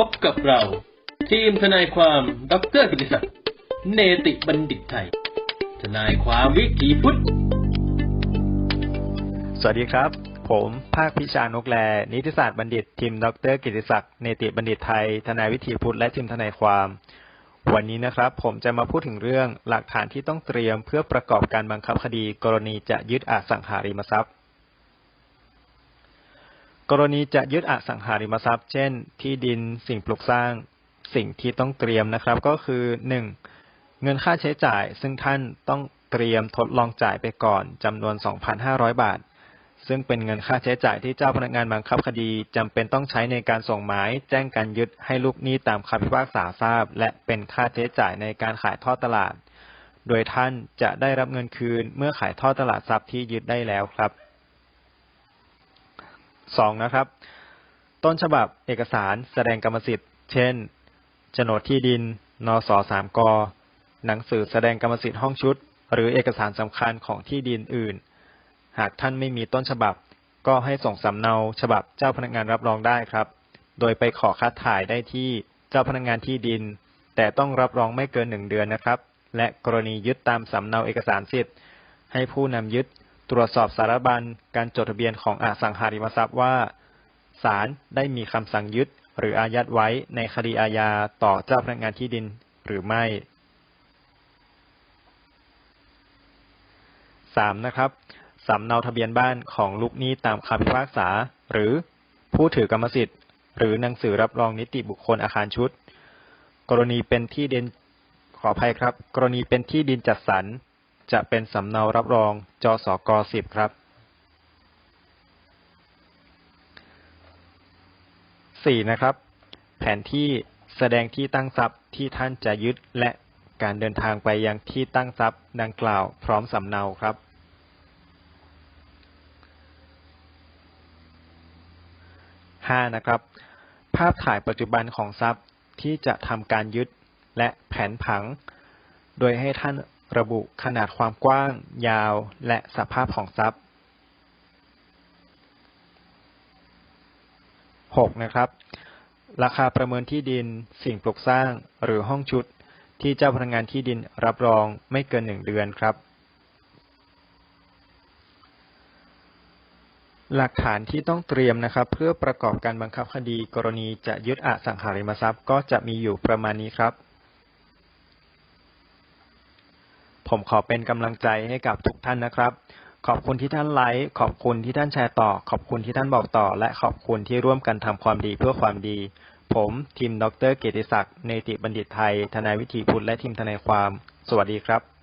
พบกับเรา ทีมทนายความดรกิติศักดิ์เนติบัณฑิตไทย ทนายความวิถีพุทธ สวัสดีครับ ผมภาคพิชานกแล นิติศาสตร์บัณฑิต ทีมดรกิติศักดิ์เนติบัณฑิตไทย ทนายวิถีพุทธและทีมทนายความ วันนี้นะครับ ผมจะมาพูดถึงเรื่องหลักฐานที่ต้องเตรียมเพื่อประกอบการบังคับคดี กรณีจะยึดอาสังหาริมทรัพย์ กรณีจะยึดอสังหาริมทรัพย์ เช่น ที่ดินสิ่งปลูกสร้าง สิ่งที่ต้องเตรียมนะครับ ก็คือ 1. เงินค่าใช้จ่าย ซึ่งท่านต้องเตรียมทดลองจ่ายไปก่อนจำนวน 2,500 บาท ซึ่งเป็นเงินค่าใช้จ่ายที่เจ้าพนักงานบังคับคดีจำเป็นต้องใช้ในการส่งหมาย แจ้งการยึดให้ลูกหนี้ตามคำพิพากษาทราบ และเป็นค่าใช้จ่ายในการขายทอดตลาด โดยท่านจะได้รับเงินคืนเมื่อขายทอดตลาดทรัพย์ที่ยึดได้แล้วครับ 2. นะครับ ต้นฉบับเอกสารแสดงกรรมสิทธิ์ เช่นโฉนดที่ดิน นสสามก หนังสือแสดงกรรมสิทธิ์ห้องชุด หรือเอกสารสำคัญของที่ดินอื่น หากท่านไม่มีต้นฉบับ ก็ให้ส่งสำเนาฉบับเจ้าพนักงานรับรองได้ครับ โดยไปขอคัดถ่ายได้ที่เจ้าพนักงานที่ดิน แต่ต้องรับรองไม่เกินหนึ่งเดือนนะครับ และกรณียึดตามสำเนาเอกสารสิทธิ์ ให้ผู้นำยึด ตรวจสอบสารบัญการจดทะเบียนของอสังหาริมทรัพย์ว่าศาลได้มีคำสั่งยึดหรืออายัดไว้ในคดีอาญาต่อเจ้าพนักงานที่ดินหรือไม่สามนะครับสำเนาทะเบียนบ้านของลูกหนี้ตามคำพิพากษา หรือผู้ถือกรรมสิทธิ์ หรือหนังสือรับรองนิติบุคคลอาคารชุด กรณีเป็นที่ดินขออภัยครับ กรณีเป็นที่ดินจัดสรร จะเป็นสำเนารับรองจสกสิบครับสี่นะครับ แผนที่แสดงที่ตั้งทรัพย์ที่ท่านจะยึดและการเดินทางไปยังที่ตั้งทรัพย์ดังกล่าวพร้อมสำเนาครับห้านะครับ ภาพถ่ายปัจจุบันของทรัพย์ที่จะทำการยึดและแผนผัง โดยให้ท่าน ระบุขนาดความกว้าง ยาว และสภาพของทรัพย์ 6. นะครับ ราคาประเมินที่ดิน สิ่งปลูกสร้างหรือห้องชุด ที่เจ้าพนักงานที่ดินรับรองไม่เกินหนึ่งเดือนครับ หลักฐานที่ต้องเตรียมนะครับ เพื่อประกอบการบังคับคดีกรณีจะยึดอสังหาริมทรัพย์ ก็จะมีอยู่ประมาณนี้ครับ ผมขอเป็นกำลังใจให้กับทุกท่านนะครับ ขอบคุณที่ท่านไลค์ ขอบคุณที่ท่านแชร์ต่อ ขอบคุณที่ท่านบอกต่อ และขอบคุณที่ร่วมกันทำความดีเพื่อความดี ผมทีมดรเกียรติศักดิ์เนติบัณฑิตไทย ทนายวิถีพุทธและทีมทนายความ สวัสดีครับ